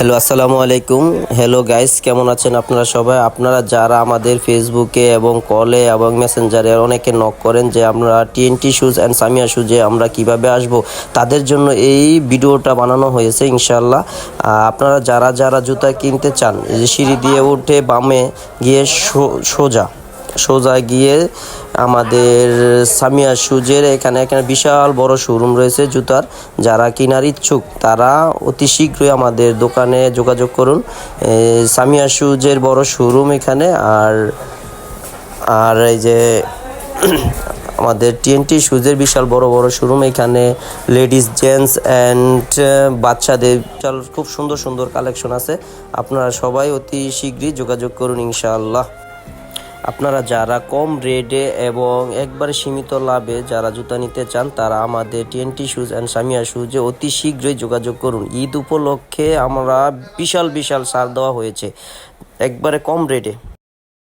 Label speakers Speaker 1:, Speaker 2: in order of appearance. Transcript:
Speaker 1: Hello, আসসালামু আলাইকুম। Hello guys কেমন আছেন আপনারা সবাই? আপনারা যারা আমাদের ফেসবুকে এবং কলে এবং মেসেঞ্জারে অনেকে নক করেন যে আমরা টিএনটি শুজ অ্যান্ড সামিয়া শুজে আমরা কীভাবে আসব, তাদের জন্য এই ভিডিওটা বানানো হয়েছে ইনশাল্লাহ আপনারা যারা যারা জুতা কিনতে চান, সিঁড়ি দিয়ে উঠে বামে গিয়ে সোজা সোজা গিয়ে আমাদের সামিয়া সুজের এখানে এখানে বিশাল বড় শোরুম রয়েছে জুতার। যারা কেনার ইচ্ছুক, তারা অতি শীঘ্রই আমাদের দোকানে যোগাযোগ করুন। সামিয়া সুজের বড় শোরুম এখানে, আর আর এই যে আমাদের টিএনটি শুজের বিশাল বড় বড় শোরুম এখানে লেডিস জেন্টস অ্যান্ড বাচ্চাদের বিশাল, খুব সুন্দর সুন্দর কালেকশন আছে। আপনারা সবাই অতি শীঘ্রই যোগাযোগ করুন ইনশাআল্লাহ। আপনারা যারা কম রেডে এবং একবারে সীমিত লাভে যারা জুতা নিতে চান, তারা আমাদের টিএনটি শুজ অ্যান্ড সামিয়া শুজে অতি শীঘ্রই যোগাযোগ করুন। ঈদ উপলক্ষে আমরা বিশাল বিশাল সার দেওয়া হয়েছে। একবারে কম রেটে